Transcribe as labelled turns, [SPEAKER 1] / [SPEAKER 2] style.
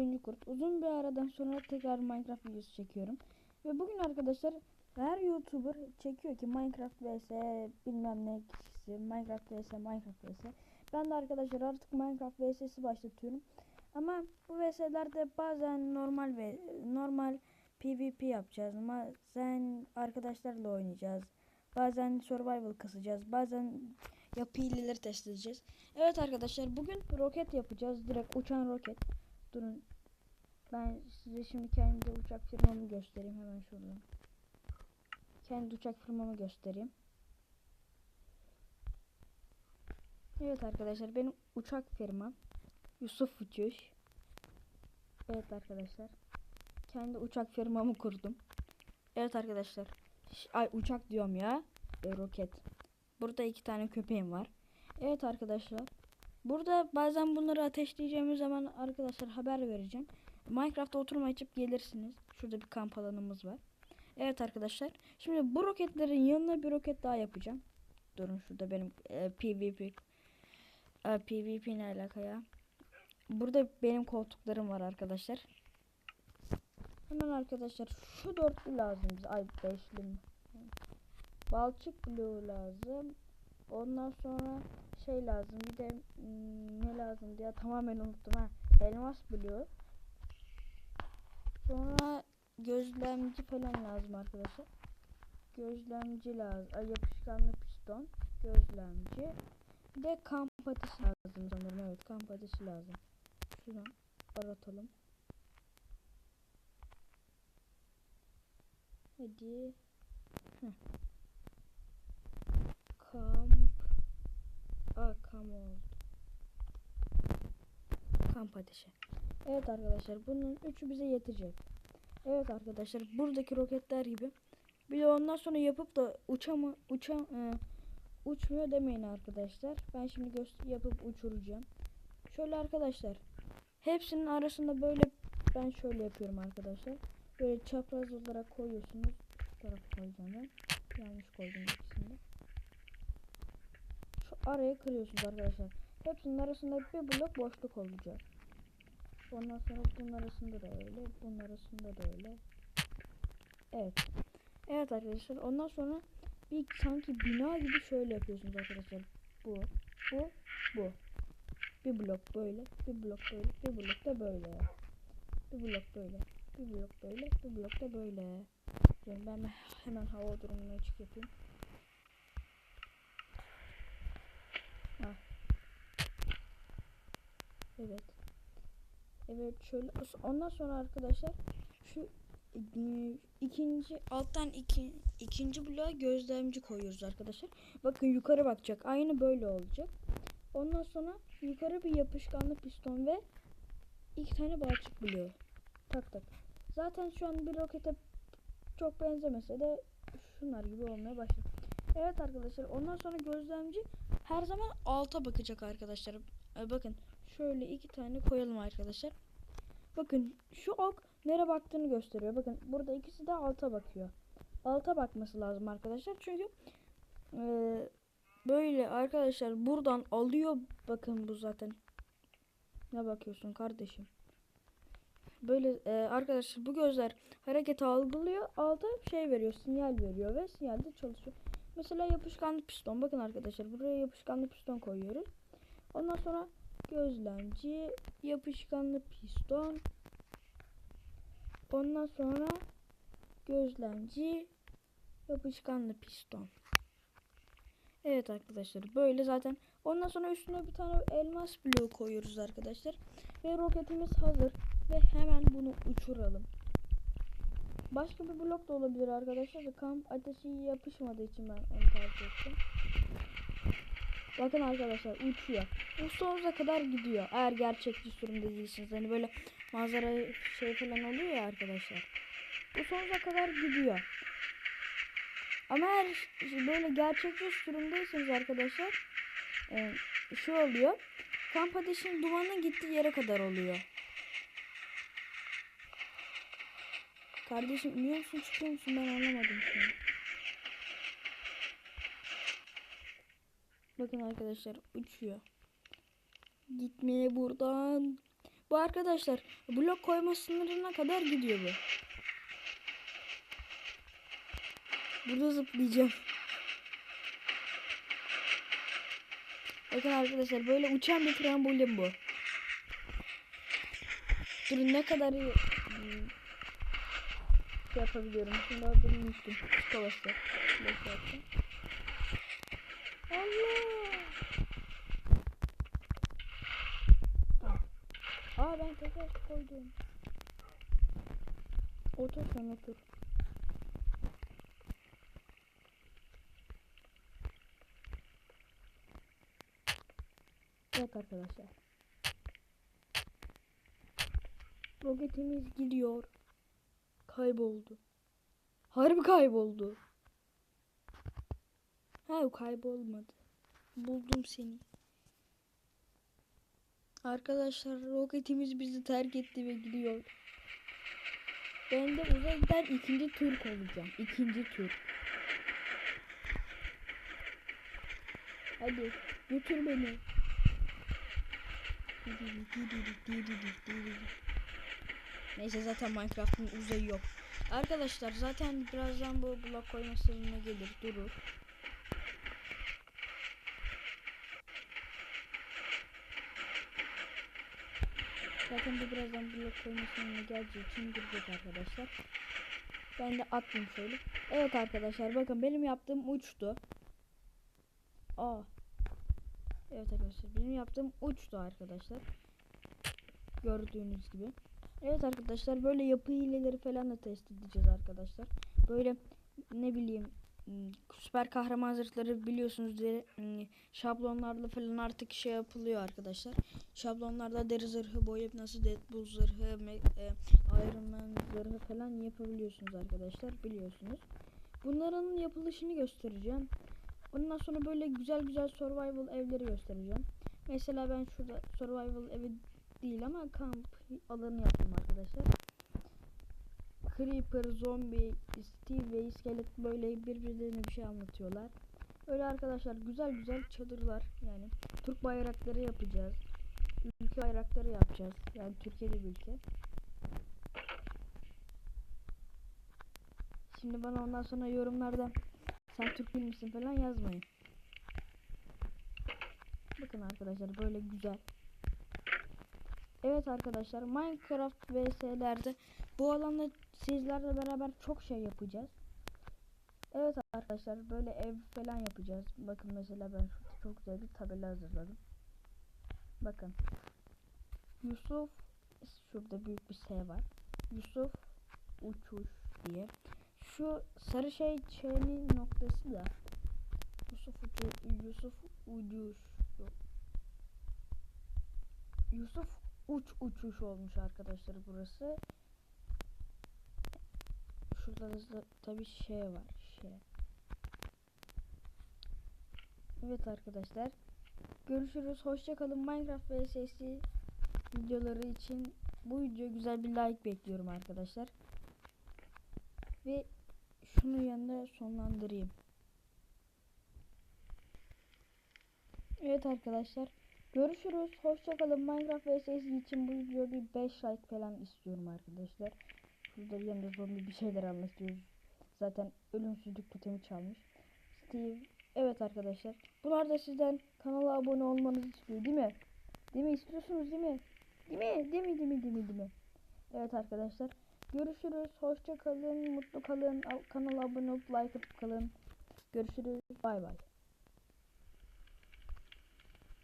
[SPEAKER 1] oyuncu kurt. Uzun bir aradan sonra tekrar Minecraft videosu çekiyorum. Ve bugün arkadaşlar her YouTuber çekiyor ki Minecraft vs bilmem ne kişisi Minecraft vs Minecraft vs. Ben de arkadaşlar artık Minecraft vs'si başlatıyorum. Ama bu vs'lerde bazen normal ve normal PvP yapacağız. Bazen arkadaşlarla oynayacağız. Bazen survival kasacağız. Bazen yapı hileleri test edeceğiz. Evet arkadaşlar bugün roket yapacağız. Direkt uçan roket. Durun. Ben size şimdi kendi uçak firmamı göstereyim hemen şuradan. Kendi uçak firmamı göstereyim. Evet arkadaşlar benim uçak firmam Yusuf Uçuş. Evet arkadaşlar. Kendi uçak firmamı kurdum. Evet arkadaşlar. Ay uçak diyorum ya. E, roket. Burada iki tane köpeğim var. Evet arkadaşlar. Burada bazen bunları ateşleyeceğimiz zaman arkadaşlar haber vereceğim. Minecraft'ta oturma açıp gelirsiniz. Şurada bir kamp alanımız var. Evet arkadaşlar. Şimdi bu roketlerin yanına bir roket daha yapacağım. Durun şurada benim e, PvP e, PvP ne alaka ya? Burada benim koltuklarım var arkadaşlar. Hemen arkadaşlar şu dörtlü lazım bize. Ay beşli mi? Balçık bloğu lazım. Ondan sonra şey lazım. Bir de hmm, ne lazım diye tamamen unuttum ha. Elmas bloğu. Sonra gözlemci falan lazım arkadaşlar. Gözlemci lazım. Ay, yapışkanlı piston. Gözlemci. Bir de kamp ateşi lazım sanırım. Evet kamp ateşi lazım. Şuradan aratalım. Hadi. Heh. Kamp. Aa kamp oldu. Kamp ateşi. Evet arkadaşlar bunun üçü bize yetecek. Evet arkadaşlar buradaki roketler gibi. Bir de ondan sonra yapıp da uçama uçam e, uçmuyor demeyin arkadaşlar. Ben şimdi yapıp uçuracağım. Şöyle arkadaşlar. Hepsinin arasında böyle ben şöyle yapıyorum arkadaşlar. Böyle çapraz olarak koyuyorsunuz. Şu tarafa koyacağım ben. Yanlış koydum ikisini. Şu araya kırıyorsunuz arkadaşlar. Hepsinin arasında bir blok boşluk olacak. Ondan sonra bunun arasında da öyle. Bunun arasında da öyle. Evet. Evet arkadaşlar. Ondan sonra bir sanki bina gibi şöyle yapıyorsunuz arkadaşlar. Bu, bu, bu. Bir blok böyle, bir blok böyle, bir blok da böyle. Bir blok böyle, bir blok böyle, bir blok da böyle. Ben hemen hava durumunu açık yapayım. Evet. Evet şöyle ondan sonra arkadaşlar şu e, ikinci alttan iki, ikinci bloğa gözlemci koyuyoruz arkadaşlar. Bakın yukarı bakacak. Aynı böyle olacak. Ondan sonra yukarı bir yapışkanlı piston ve iki tane balçık bloğu. Tak tak. Zaten şu an bir rokete çok benzemese de şunlar gibi olmaya başladı. Evet arkadaşlar ondan sonra gözlemci her zaman alta bakacak arkadaşlar. Ee, bakın şöyle iki tane koyalım arkadaşlar. Bakın şu ok nereye baktığını gösteriyor. Bakın burada ikisi de alta bakıyor. Alta bakması lazım arkadaşlar. Çünkü e, böyle arkadaşlar buradan alıyor. Bakın bu zaten. Ne bakıyorsun kardeşim? Böyle e, arkadaşlar bu gözler hareket algılıyor. Alta şey veriyor, sinyal veriyor ve sinyal de çalışıyor. Mesela yapışkanlı piston. Bakın arkadaşlar buraya yapışkanlı piston koyuyoruz. Ondan sonra gözlemci, yapışkanlı piston. Ondan sonra gözlemci, yapışkanlı piston. Evet arkadaşlar böyle zaten. Ondan sonra üstüne bir tane elmas bloğu koyuyoruz arkadaşlar. Ve roketimiz hazır. Ve hemen bunu uçuralım. Başka bir blok da olabilir arkadaşlar. Da kamp ateşi yapışmadığı için ben onu tercih ettim. Bakın arkadaşlar uçuyor. Bu sonuza kadar gidiyor. Eğer gerçekçi sürümde değilsiniz. Hani böyle manzara şey falan oluyor ya arkadaşlar. Bu sonuza kadar gidiyor. Ama eğer böyle gerçekçi sürümdeyseniz arkadaşlar e, şu oluyor. Kamp ateşinin dumanın gittiği yere kadar oluyor. Kardeşim iniyor musun çıkıyor musun ben anlamadım şu an. Bakın arkadaşlar uçuyor. Gitmeye buradan. Bu arkadaşlar blok koyma sınırına kadar gidiyor bu. Burada zıplayacağım. Bakın arkadaşlar böyle uçan bir trambolin bu. Durun ne kadar iyi şey yapabiliyorum. Şimdi adını unuttum. Beş dakika. Allah! Aa ben tekrar koydum. Otur sen otur. Evet arkadaşlar. Roketimiz gidiyor. Kayboldu. Harbi kayboldu. Ha kaybolmadı. Buldum seni. Arkadaşlar roketimiz bizi terk etti ve gidiyor. Ben de uzaya gider ikinci Türk olacağım. İkinci Türk. Hadi götür beni. Neyse zaten Minecraft'ın uzayı yok. Arkadaşlar zaten birazdan bu blok koyma sırrına gelir durur. Zaten bu birazdan blok koyma sırrına geleceği için girecek arkadaşlar. Ben de attım şöyle. Evet arkadaşlar bakın benim yaptığım uçtu. Aa. Evet arkadaşlar benim yaptığım uçtu arkadaşlar. Gördüğünüz gibi. Evet arkadaşlar böyle yapı hileleri falan da test edeceğiz arkadaşlar. Böyle ne bileyim ım, süper kahraman zırhları biliyorsunuz diye ım, şablonlarla falan artık şey yapılıyor arkadaşlar. Şablonlarda deri zırhı boyayıp nasıl Deadpool zırhı, e, Iron Man zırhı falan yapabiliyorsunuz arkadaşlar biliyorsunuz. Bunların yapılışını göstereceğim. Ondan sonra böyle güzel güzel survival evleri göstereceğim. Mesela ben şurada survival evi değil ama kamp alanı yaptım arkadaşlar. Creeper, zombi, Steve ve iskelet böyle birbirlerine bir şey anlatıyorlar. Öyle arkadaşlar güzel güzel çadırlar yani Türk bayrakları yapacağız. Ülke bayrakları yapacağız. Yani Türkiye'de bir ülke. Şimdi bana ondan sonra yorumlarda sen Türk değil misin falan yazmayın. Bakın arkadaşlar böyle güzel. Evet arkadaşlar Minecraft vs'lerde bu alanda sizlerle beraber çok şey yapacağız. Evet arkadaşlar böyle ev falan yapacağız. Bakın mesela ben çok güzel bir tabela hazırladım. Bakın. Yusuf şurada büyük bir S var. Yusuf uçuş diye. Şu sarı şey şeyinin noktası da Yusuf uçu Yusuf uçuş. Yusuf uç uçuş olmuş arkadaşlar burası. Şurada da tabi şey var. Şey. Evet arkadaşlar. Görüşürüz. Hoşça kalın. Minecraft vs'si videoları için bu video güzel bir like bekliyorum arkadaşlar. Ve şunu yanında sonlandırayım. Evet arkadaşlar. Görüşürüz. Hoşçakalın. Minecraft vs'si için bu video bir 5 like falan istiyorum arkadaşlar. Şurada yanında zombi bir şeyler anlatıyoruz. Zaten ölümsüzlük totemi çalmış. Steve. Evet arkadaşlar. Bunlar da sizden kanala abone olmanızı istiyor değil mi? Değil mi? İstiyorsunuz değil mi? Değil mi? Değil mi? Değil mi? Değil mi? Değil mi? Evet arkadaşlar. Görüşürüz. Hoşça kalın. Mutlu kalın. Kanala abone olup like atıp kalın. Görüşürüz. Bay bay.